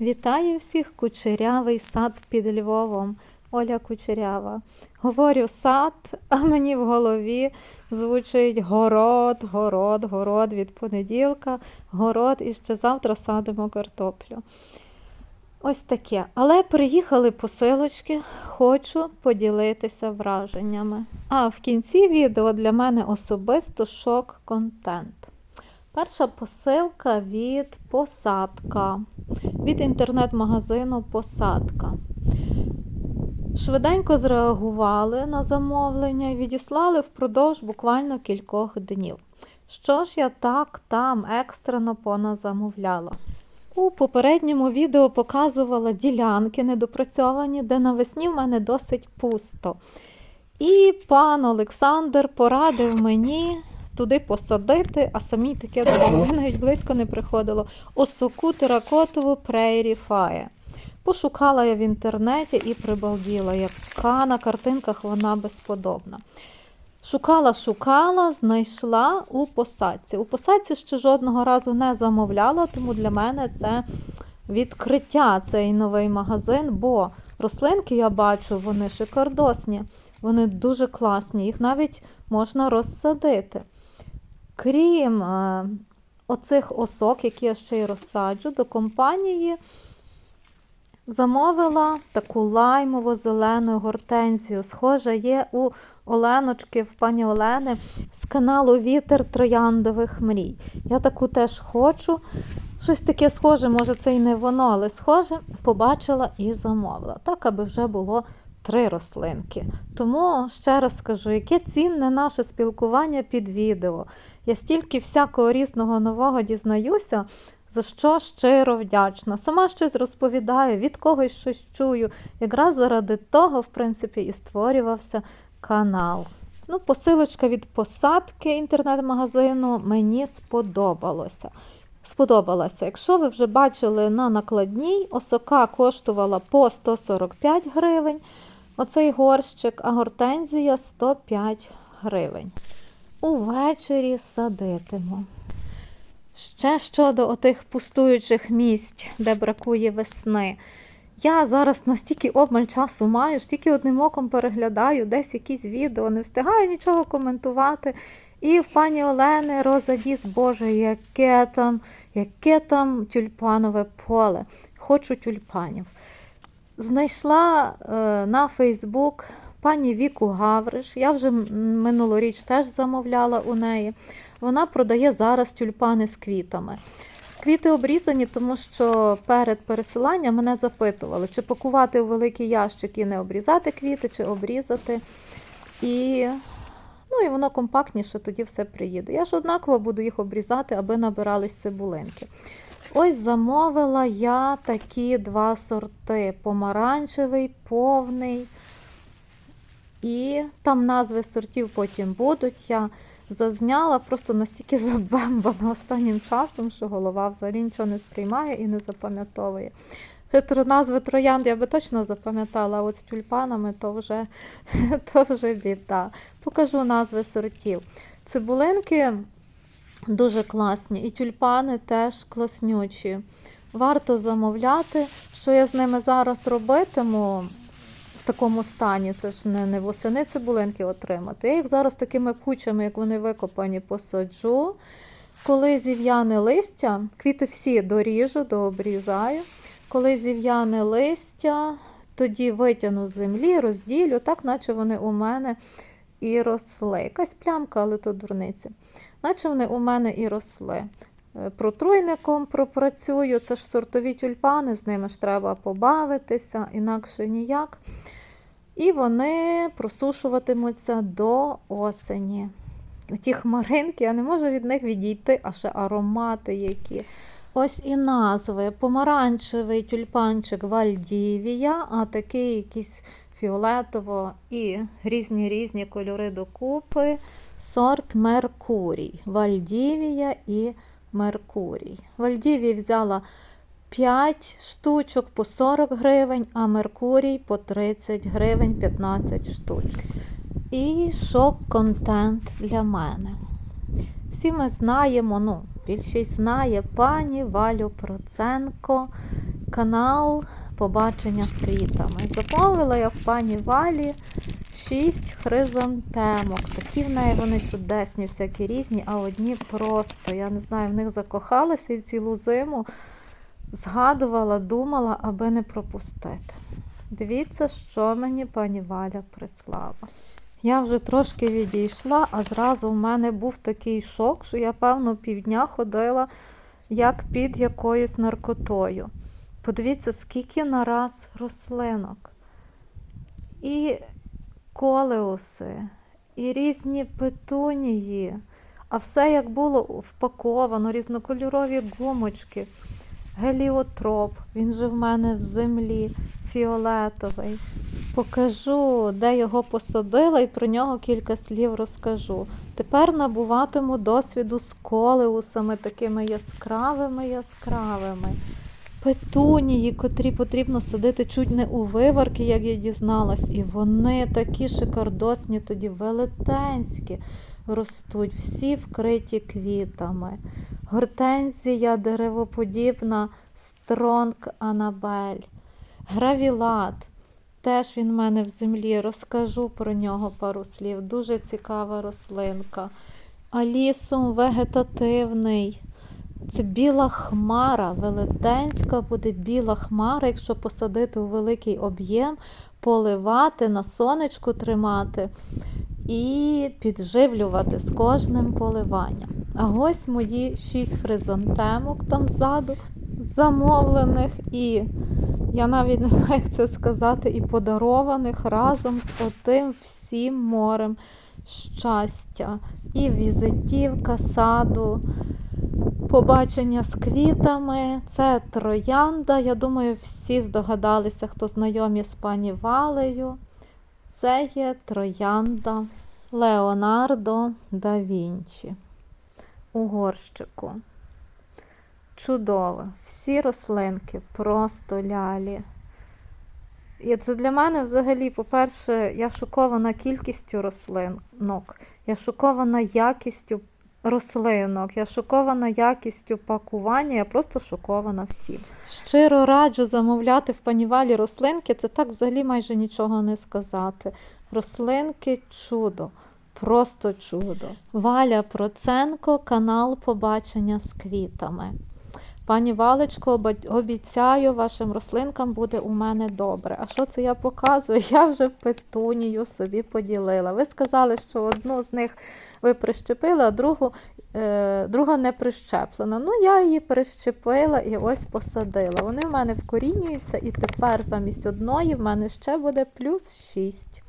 Вітаю всіх кучерявий сад під Львовом. Оля Кучерява. Говорю сад, а мені в голові звучить город, город, город від понеділка, город і ще завтра садимо картоплю. Ось таке. Але приїхали посилочки, хочу поділитися враженнями. А в кінці відео для мене особисто шок-контент. Перша посилка від посадка, від інтернет-магазину Посадка. Швиденько зреагували на замовлення і відіслали впродовж буквально кількох днів. Що ж я так там екстрено поназамовляла? У попередньому відео показувала ділянки недопрацьовані, де навесні в мене досить пусто. І пан Олександр порадив мені туди посадити, а самі таке до голови навіть близько не приходило. Осоку теракотову Prairie Fire. Пошукала я в інтернеті і прибалділа, яка на картинках вона безподобна. Шукала, шукала, знайшла у посадці. У посадці ще жодного разу не замовляла, тому для мене це відкриття цей новий магазин, бо рослинки я бачу, вони шикардосні, вони дуже класні, їх навіть можна розсадити. Крім е, оцих осок, які я ще й розсаджу, до компанії замовила таку лаймово-зелену гортензію. Схожа є у Оленочки, в пані Олени з каналу Вітер Трояндових мрій. Я таку теж хочу. Щось таке схоже, може, це і не воно, але схоже, побачила і замовила. Так, аби вже було три рослинки. Тому ще раз скажу, яке цінне наше спілкування під відео. Я стільки всякого різного нового дізнаюся, за що щиро вдячна. Сама щось розповідаю, від когось щось чую. Якраз заради того, в принципі, і створювався канал. Ну, посилочка від посадки інтернет-магазину мені сподобалося. Сподобалася. Якщо ви вже бачили на накладній, осока коштувала по 145 гривень, оцей горщик, а гортензія 105 гривень. Увечері садитиму. Ще щодо отих пустуючих місць, де бракує весни. Я зараз настільки обмаль часу маю, ж тільки одним оком переглядаю десь якісь відео, не встигаю нічого коментувати. І в пані Олени Роза Діс, Боже, яке там, яке там тюльпанове поле. Хочу тюльпанів. Знайшла е, на Фейсбук пані Віку Гавриш. Я вже минулоріч теж замовляла у неї. Вона продає зараз тюльпани з квітами. Квіти обрізані, тому що перед пересиланням мене запитували, чи пакувати у великий ящик і не обрізати квіти, чи обрізати. І ну, і воно компактніше, тоді все приїде. Я ж однаково буду їх обрізати, аби набирались цибулинки. Ось замовила я такі два сорти: помаранчевий, повний. І там назви сортів потім будуть. Я зазняла, просто настільки забембана останнім часом, що голова взагалі нічого не сприймає і не запам'ятовує. Назви троянд я би точно запам'ятала, а от з тюльпанами то вже, то вже біда. Покажу назви сортів. Цибулинки дуже класні, і тюльпани теж класнючі. Варто замовляти, що я з ними зараз робитиму в такому стані, це ж не, не восени цибулинки отримати. Я їх зараз такими кучами, як вони викопані, посаджу. Коли зів'яне листя, квіти всі доріжу, дообрізаю. Коли зів'яне листя, тоді витягну з землі, розділю, так наче вони у мене і росли. Якась плямка, але то дурниці. Наче вони у мене і росли. Протруйником пропрацюю, це ж сортові тюльпани, з ними ж треба побавитися, інакше ніяк. І вони просушуватимуться до осені. Ті хмаринки, я не можу від них відійти, а ще аромати які. Ось і назви. Помаранчевий тюльпанчик Вальдівія, а такий якийсь фіолетово і різні різні кольори докупи. Сорт Меркурій. Вальдівія і Меркурій. Вальдівії взяла 5 штучок по 40 гривень, а Меркурій по 30 гривень 15 штучок. І шок-контент для мене. Всі ми знаємо, ну, більшість знає пані Валю Проценко канал Побачення з квітами. Замовила я в пані Валі шість хризантемок. Такі в неї вони чудесні, всякі різні, а одні просто. Я не знаю, в них закохалася і цілу зиму згадувала, думала, аби не пропустити. Дивіться, що мені пані Валя прислала. Я вже трошки відійшла, а зразу в мене був такий шок, що я, певно, півдня ходила як під якоюсь наркотою. Подивіться, скільки нараз рослинок. І колеуси, і різні петунії, а все як було впаковано, різнокольорові гумочки, геліотроп, він же в мене в землі, фіолетовий. Покажу, де його посадила, і про нього кілька слів розкажу. Тепер набуватиму досвіду з колеусами, такими яскравими, яскравими. Петунії, котрі потрібно садити чуть не у виварки, як я дізналась, і вони такі шикардосні, тоді велетенські ростуть, всі вкриті квітами. Гортензія деревоподібна, стронг Анабель, гравілат. Теж він в мене в землі. Розкажу про нього пару слів. Дуже цікава рослинка. Алісум вегетативний. Це біла хмара, велетенська буде біла хмара, якщо посадити у великий об'єм, поливати, на сонечку тримати і підживлювати з кожним поливанням. А ось мої шість хризантемок там ззаду замовлених і я навіть не знаю, як це сказати, і подарованих разом з отим всім морем щастя. І візитівка саду, побачення з квітами. Це троянда. Я думаю, всі здогадалися, хто знайомі з пані Валею. Це є троянда Леонардо да Вінчі у горщику. Чудово. Всі рослинки просто лялі. І це для мене взагалі, по-перше, я шокована кількістю рослинок, я шокована якістю рослинок, я шокована якістю пакування, я просто шокована всім. Щиро раджу замовляти в панівалі рослинки, це так взагалі майже нічого не сказати. Рослинки чудо. Просто чудо. Валя Проценко, канал Побачення з квітами. Пані Валечко, обіцяю, вашим рослинкам буде у мене добре. А що це я показую? Я вже петунію собі поділила. Ви сказали, що одну з них ви прищепили, а другу, е, друга не прищеплена. Ну, я її прищепила і ось посадила. Вони в мене вкорінюються, і тепер замість одної в мене ще буде плюс 6.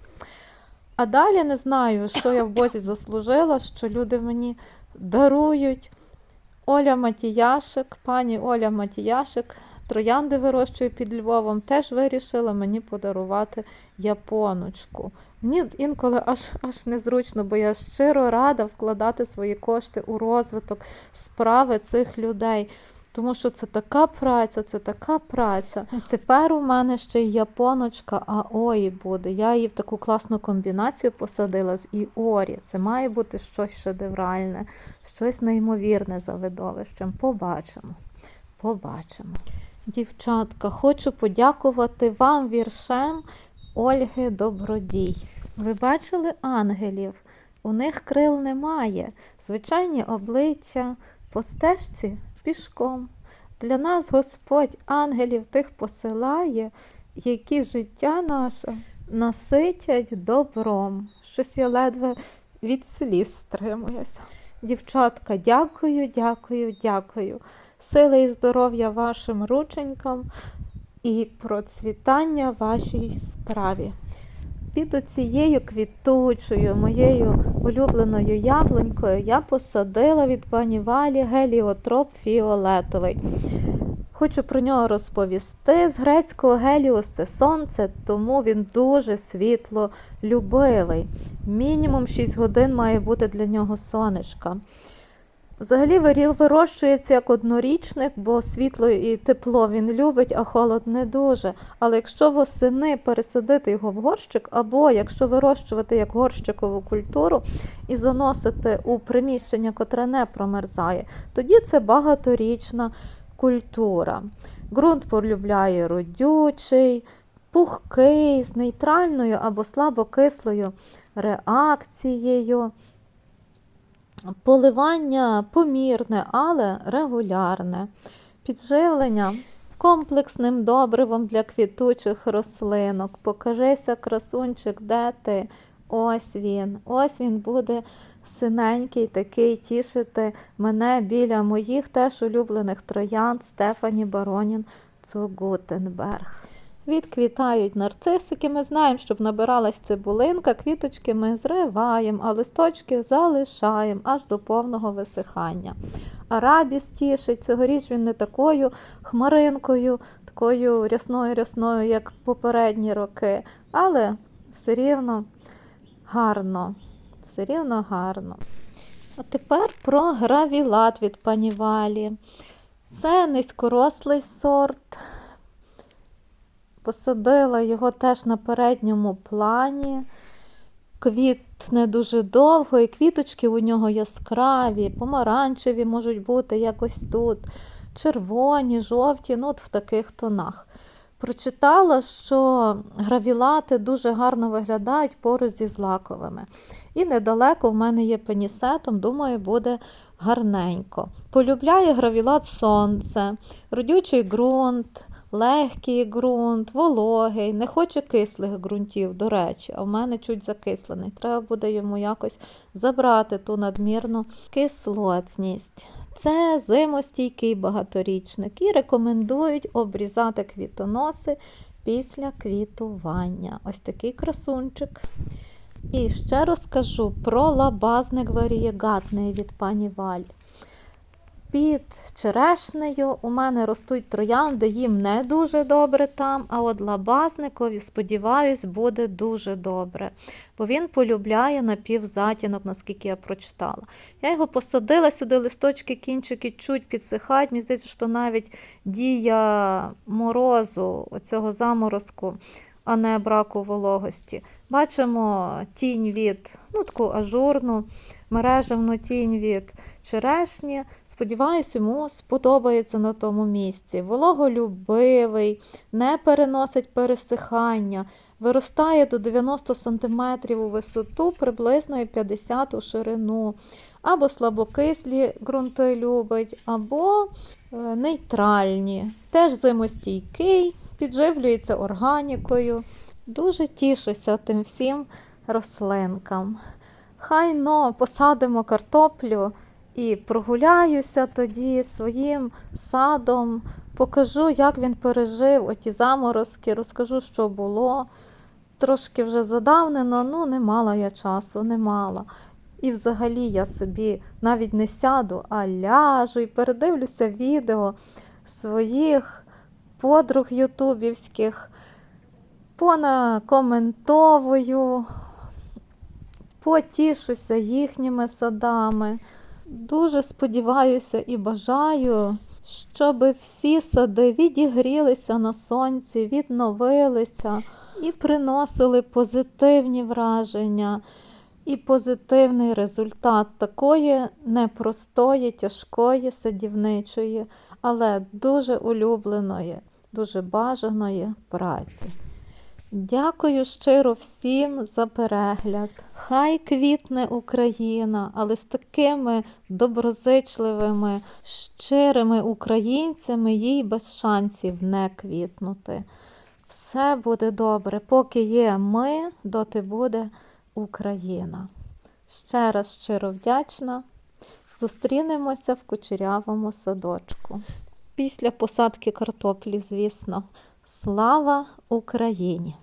А далі не знаю, що я в Бозі заслужила, що люди мені дарують. Оля Матіяшик, пані Оля Матіяшик, троянди вирощує під Львовом, теж вирішила мені подарувати японочку. Мені інколи аж, аж незручно, бо я щиро рада вкладати свої кошти у розвиток справи цих людей. Тому що це така праця, це така праця. Тепер у мене ще й японочка Аої буде. Я її в таку класну комбінацію посадила з Іорі. Це має бути щось шедевральне, щось неймовірне за видовищем. Побачимо. Побачимо. Дівчатка, хочу подякувати вам віршем Ольги Добродій. Ви бачили ангелів? У них крил немає, звичайні обличчя, по стежці пішком. Для нас Господь ангелів тих посилає, які життя наше наситять добром. Щось я ледве від сліз стримуюся. Дівчатка, дякую, дякую, дякую. Сили і здоров'я вашим рученькам і процвітання вашій справі. Під оцією квітучою моєю улюбленою яблунькою я посадила від пані Валі геліотроп фіолетовий. Хочу про нього розповісти. З грецького геліос це сонце, тому він дуже світлолюбивий. Мінімум 6 годин має бути для нього сонечка. Взагалі вирощується як однорічник, бо світло і тепло він любить, а холод не дуже. Але якщо восени пересадити його в горщик, або якщо вирощувати як горщикову культуру і заносити у приміщення, котре не промерзає, тоді це багаторічна культура. Ґрунт полюбляє родючий, пухкий, з нейтральною або слабокислою реакцією. Поливання помірне, але регулярне. Підживлення комплексним добривом для квітучих рослинок. Покажися, красунчик, де ти? Ось він. Ось він буде синенький, такий тішити мене біля моїх теж улюблених троянд Стефані Баронін Цугутенберг. Відквітають нарцисики. Ми знаємо, щоб набиралась цибулинка, квіточки ми зриваємо, а листочки залишаємо аж до повного висихання. Арабіс тішить, цьогоріч він не такою хмаринкою, такою рясною-рясною, як попередні роки, але все рівно гарно. Все рівно гарно. А тепер про гравілат від пані Валі. Це низькорослий сорт. Посадила його теж на передньому плані. Квітне дуже довго, і квіточки у нього яскраві, помаранчеві можуть бути якось тут, червоні, жовті, ну от в таких тонах. Прочитала, що гравілати дуже гарно виглядають поруч зі злаковими. І недалеко в мене є пенісетом, думаю, буде гарненько. Полюбляє гравілат сонце, родючий ґрунт, легкий ґрунт, вологий, не хоче кислих ґрунтів, до речі, а в мене чуть закислений. Треба буде йому якось забрати ту надмірну кислотність. Це зимостійкий багаторічник і рекомендують обрізати квітоноси після квітування. Ось такий красунчик. І ще розкажу про лабазник варієгатний від пані Валь. Під черешнею у мене ростуть троянди, їм не дуже добре там, а от лабазникові, сподіваюсь, буде дуже добре. Бо він полюбляє напівзатінок, наскільки я прочитала. Я його посадила сюди, листочки, кінчики чуть підсихають. Мені здається, що навіть дія морозу, оцього заморозку, а не браку вологості. Бачимо тінь від ну, таку ажурну мережевну тінь від черешні. Сподіваюсь, йому сподобається на тому місці. Вологолюбивий, не переносить пересихання, виростає до 90 см у висоту, приблизно 50 у ширину. Або слабокислі ґрунти любить, або е, нейтральні. Теж зимостійкий, підживлюється органікою. Дуже тішуся тим всім рослинкам. Хай но посадимо картоплю і прогуляюся тоді своїм садом, покажу, як він пережив оті заморозки, розкажу, що було. Трошки вже задавнено, ну не мала я часу, не мала. І взагалі я собі навіть не сяду, а ляжу і передивлюся відео своїх подруг ютубівських, понакоментовую, потішуся їхніми садами. Дуже сподіваюся і бажаю, щоб всі сади відігрілися на сонці, відновилися і приносили позитивні враження і позитивний результат такої непростої, тяжкої садівничої, але дуже улюбленої, дуже бажаної праці. Дякую щиро всім за перегляд. Хай квітне Україна, але з такими доброзичливими, щирими українцями їй без шансів не квітнути. Все буде добре, поки є ми, доти буде Україна. Ще раз щиро вдячна. Зустрінемося в кучерявому садочку. Після посадки картоплі, звісно. Слава Україні!